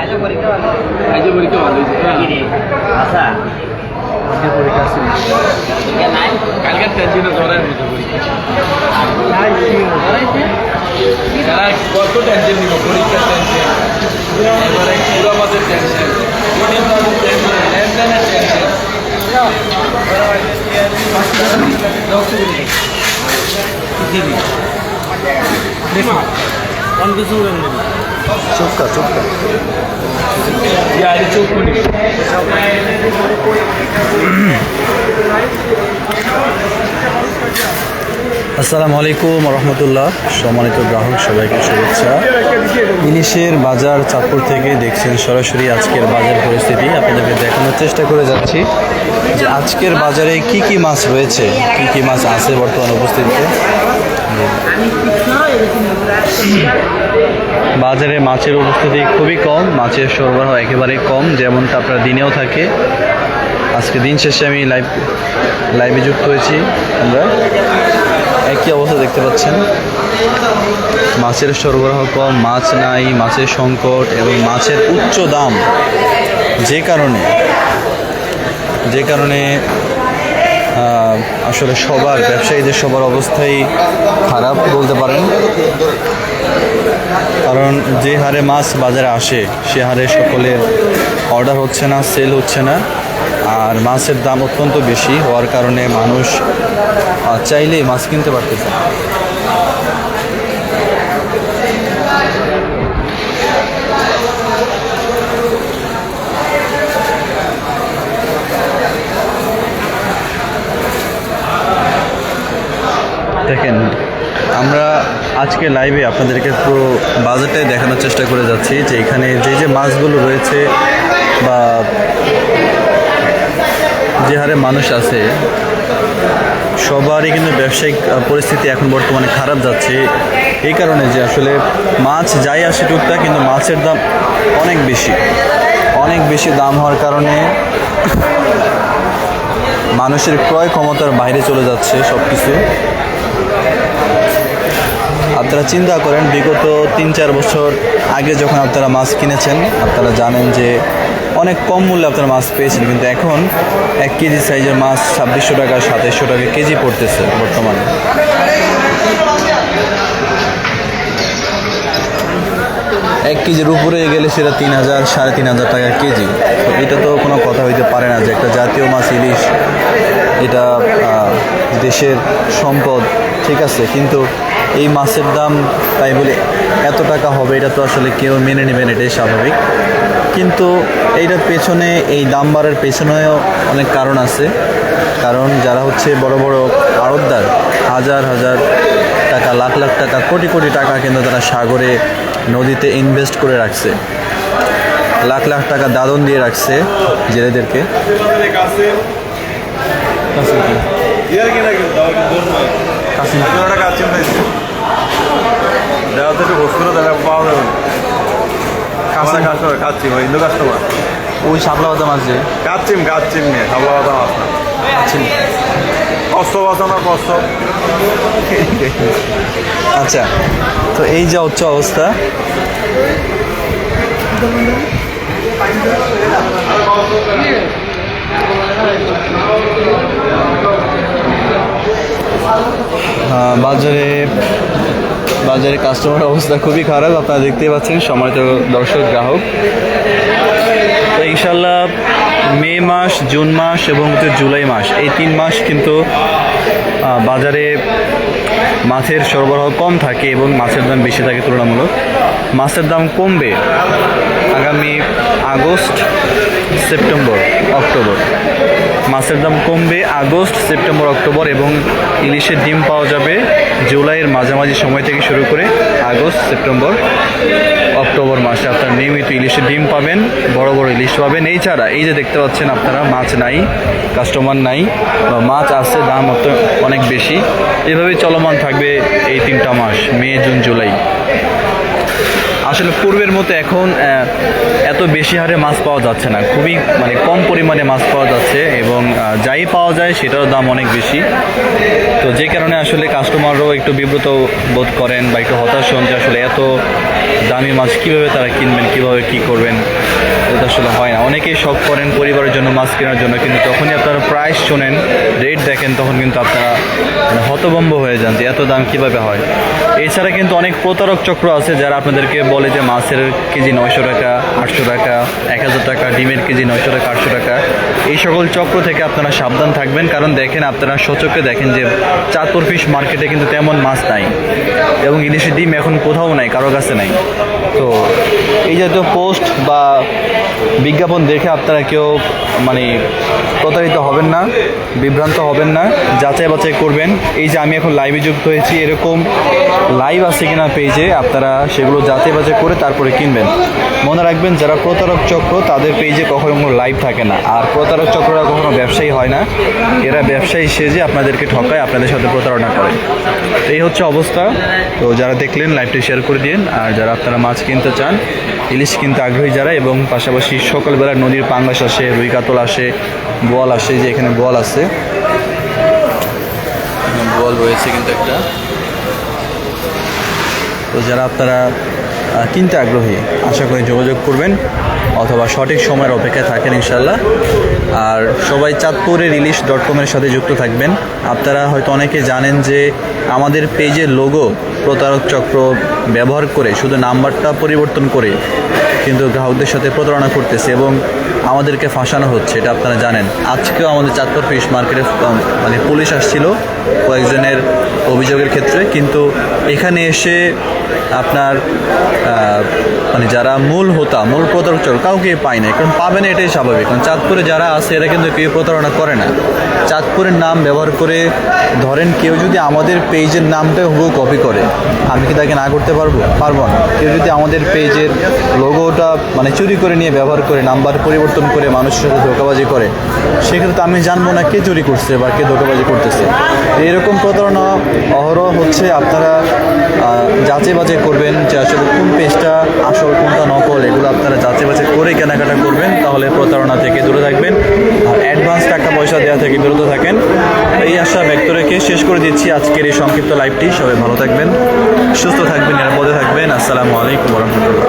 আজও পরীক্ষা ভালো? হয়েছে আচ্ছা। কালকের টেনশনে ধরার মতো পরীক্ষা। তারা কত টেনশন নিব টেনশন এবারে টেনশন কোটির টেনশন লেনদেনের টেনশন চুপকা ইয়ারি আসসালামু আলাইকুম রহমতুল্লাহ। সম্মানিত গ্রাহক সবাইকে শুভেচ্ছা। ইলিশের বাজার চাঁদপুর থেকে দেখছেন সরাসরি আজকের বাজার পরিস্থিতি। আপনাদেরকে দেখানোর চেষ্টা করে যাচ্ছি যে আজকের বাজারে কি কি মাছ রয়েছে কি কি মাছ আছে বর্তমান উপস্থিতিতে বাজারে মাছের উপস্থিতি খুবই কম, মাছের সরবরাহ একেবারে কম, যেমনটা আপনার দিনেও থাকে। আজকে দিন শেষে আমি লাইভ, লাইভে যুক্ত হয়েছি আমরা। একই অবস্থা দেখতে পাচ্ছেন। মাছের সরবরাহ কম, মাছ নাই, মাছের সংকট এবং মাছের উচ্চ দাম। যে কারণে যে কারণে আসলে সবার, ব্যবসায়ীদের সবার অবস্থাই খারাপ বলতে পারেন। কারণ যে হারে মাছ বাজারে আসে, সে হারে সকলে অর্ডার হচ্ছে না সেল হচ্ছে না আর মাছের দাম অত্যন্ত বেশি, হওয়ার কারণে মানুষ চাইলেই মাছ কিনতে পারতেছে না। দেখেন, আমরা আজকে লাইভে আপনাদেরকে পুরো বাজারটাই দেখানোর চেষ্টা করে যাচ্ছি যে এখানে যে যে মাছগুলো রয়েছে বা যে হারে মানুষ আছে, সবারই কিন্তু ব্যবসায়িক পরিস্থিতি এখন বর্তমানে খারাপ যাচ্ছে। এই কারণে যে আসলে মাছ যাই আসে টুকটাক, কিন্তু মাছের দাম অনেক বেশি। অনেক বেশি দাম হওয়ার কারণে মানুষের ক্রয় ক্ষমতার বাইরে চলে যাচ্ছে সব কিছু আপনারা চিন্তা করেন, বিগত তিন চার বছর আগে যখন আপনারা মাছ কিনেছেন, আপনারা জানেন যে অনেক কম মূল্যে আপনারা মাছ পেয়েছেন, কিন্তু এখন এক কেজি সাইজের মাছ ছাব্বিশশো টাকা, সাতাইশশো টাকা কেজি পড়তেছে বর্তমানে। এক কেজির উপরে গেলে সেটা তিন হাজার, সাড়ে তিন হাজার টাকা কেজি। তো এটা তো কোনো কথা হইতে পারে না যে একটা জাতীয় মাছ ইলিশ, এটা দেশের সম্পদ, ঠিক আছে? কিন্তু এই মাছের দাম তাই বলে এত টাকা হবে, এটা তো আসলে কেউ মেনে নেবেন এটাই স্বাভাবিক। কিন্তু এইটার পেছনে, এই দাম বাড়ার পেছনেও অনেক কারণ আছে। কারণ যারা হচ্ছে বড় বড় আড়তদার, হাজার হাজার টাকা, লাখ লাখ টাকা, কোটি কোটি টাকা কিন্তু তারা সাগরে, নদীতে ইনভেস্ট করে রাখছে। লাখ লাখ টাকা দাদন দিয়ে রাখছে জেলেদেরকে। কাছে কি? কাছে কি? দেওয়া তো একটু হোস্টেলে তাহলে পাওয়া যাবে। কাঁচা কাস্টমার কাস্টমার ওই শাপলা বাদাম আছে নিয়ে সাবলা কথা মাছ না আছে কষ্ট বাঁচো না কষ্ট আচ্ছা তো এই যে হচ্ছে অবস্থা আহ, বাজারে বাজারে কাস্টমার অবস্থা খুবই খারাপ, আপনারা দেখতেই পাচ্ছেন সময় তো দর্শক, গ্রাহক। তো ইনশাল্লাহ মে মাস, জুন মাস এবং হচ্ছে জুলাই মাস, এই তিন মাস কিন্তু বাজারে মাছের সরবরাহ কম থাকে এবং মাছের দাম বেশি থাকে তুলনামূলক। মাছের দাম কমবে আগামী আগস্ট, সেপ্টেম্বর, অক্টোবর। মাছের দাম কমবে আগস্ট, সেপ্টেম্বর, অক্টোবর এবং ইলিশের ডিম পাওয়া যাবে জুলাইয়ের মাঝামাঝি সময় থেকে শুরু করে আগস্ট, সেপ্টেম্বর। অক্টোবর মাসে আপনারা নিয়মিত ইলিশের ডিম পাবেন, বড় বড় ইলিশ পাবেন। এই ছাড়া এই যে দেখতে পাচ্ছেন আপনারা, মাছ নাই কাস্টমার নাই, বা মাছ আছে, দাম অত- অনেক বেশি। এভাবেই চলমান থাকবে এই তিনটা মাস, মে, জুন, জুলাই। আসলে পূর্বের মতো এখন এত বেশি হারে মাছ পাওয়া যাচ্ছে না। খুবই মানে কম পরিমাণে মাছ পাওয়া যাচ্ছে এবং যাই পাওয়া যায় সেটারও দাম অনেক বেশি। তো যে কারণে আসলে কাস্টমাররাও একটু বিব্রত বোধ করেন বা একটু হতাশ হন যে আসলে এত দামি মাছ কীভাবে তারা কিনবেন, কীভাবে কী করবেন? এটা আসলে হয় না। অনেকেই শখ করেন পরিবারের জন্য মাছ কেনার জন্য, কিন্তু যখনই আপনারা প্রাইস শোনেন রেট দেখেন, তখন কিন্তু আপনারা মানে হতভম্ব হয়ে যান যে এত দাম কীভাবে হয়। এছাড়া কিন্তু অনেক প্রতারক চক্র আছে যারা আপনাদেরকে বলে যে মাছের কেজি নয়শো টাকা, আটশো টাকা, এক হাজার টাকা, ডিমের কেজি নয়শো টাকা, আটশো টাকা। এই সকল চক্র থেকে আপনারা সাবধান থাকবেন, কারণ দেখেন আপনারা সচকে দেখেন যে চাঁদপুর ফিশ মার্কেটে কিন্তু তেমন মাছ নাই। এবং ইলিশের ডিম এখন কোথাও নাই, কারও কাছে নাই। তো এই জাতীয় পোস্ট বা বিজ্ঞাপন দেখে আপনারা কেউ মানে প্রতারিত হবেন না, বিভ্রান্ত হবেন না, যাচাই বাছাই করবেন। এই যে আমি এখন লাইভে যুক্ত হয়েছি, এরকম লাইভ আছে কিনা পেজে আপনারা সেগুলো যাচাই বাছাই করে তারপরে কিনবেন। মনে রাখবেন, যারা প্রতারক চক্র, তাদের পেজে কখনো কোনো লাইভ থাকে না। আর প্রতারক চক্ররা কখনো ব্যবসায়ী হয় না। এরা ব্যবসায়ী সেজে আপনাদেরকে ঠকায়, আপনাদের সাথে প্রতারণা করে। তো এই হচ্ছে অবস্থা। তো যারা দেখলেন লাইভটি শেয়ার করে দিন আর যারা আপনারা মাছ কিনতে চান, ইলিশ কিনতে আগ্রহী যারা এবং পাশাপাশি সকালবেলা নদীর পাঙ্গাস আসে, রুই কাতল আসে বল আসে যে এখানে বল আছে। বল রয়েছে কিন্তু একটা। তো যারা আপনারা কিনতে আগ্রহী, আশা করি যোগাযোগ করবেন। অথবা সঠিক সময়ের অপেক্ষায় থাকেন ইনশাল্লাহ আর সবাই চাঁদপুরে রিলিশ ডট কমের সাথে যুক্ত থাকবেন। আপনারা হয়তো অনেকে জানেন যে আমাদের পেজের লোগো প্রতারক চক্র ব্যবহার করে, শুধু নাম্বারটা পরিবর্তন করে কিন্তু গ্রাহকদের সাথে প্রতারণা করতেছে এবং আমাদেরকে ফাঁসানো হচ্ছে, এটা আপনারা জানেন। আজকেও আমাদের চাঁদপুর ফিশ মার্কেটে মানে পুলিশ আসছিল কয়েকজনের অভিযোগের ক্ষেত্রে, কিন্তু এখানে এসে আপনার মানে যারা মূল হোতা, মূল প্রতারক কাউকে পায় না কারণ পাবে না এটাই স্বাভাবিক। কারণ চাঁদপুরে যারা আছে, এরা কিন্তু কেউ প্রতারণা করে না। চাঁদপুরের নাম ব্যবহার করে ধরেন কেউ যদি আমাদের পেজের নামটা হুবহু কপি করে, আমি কি তাকে না করতে পারব? পারব না। কেউ যদি আমাদের পেজের লোগোটা মানে চুরি করে নিয়ে ব্যবহার করে, নাম্বার পরিবর্তন করে মানুষের সাথে ধোকাবাজি করে, সেক্ষেত্রে আমি জানব না কে চুরি করছে বা কে ধোকাবাজি করতেছে। এরকম প্রতারণা, অহরহ হচ্ছে আপনারা যাচাই বাছাই করবেন যে আসলে কোন পেজটা আসল কোনটা নকল, এগুলো আপনারা যাচাই বাছাই করে কেনাকাটা করবেন, তাহলে প্রতারণা থেকে দূরে থাকবেন। অ্যাডভান্স টাকা পয়সা দেওয়া থেকে বিরত থাকেন। এই আশা ব্যক্ত রেখে শেষ করে দিচ্ছি আজকের এই সংক্ষিপ্ত লাইভটি। সবাই ভালো থাকবেন, সুস্থ থাকবেন, নিরাপদে থাকবেন। আসসালামু আলাইকুম রহমতুল্লাহ।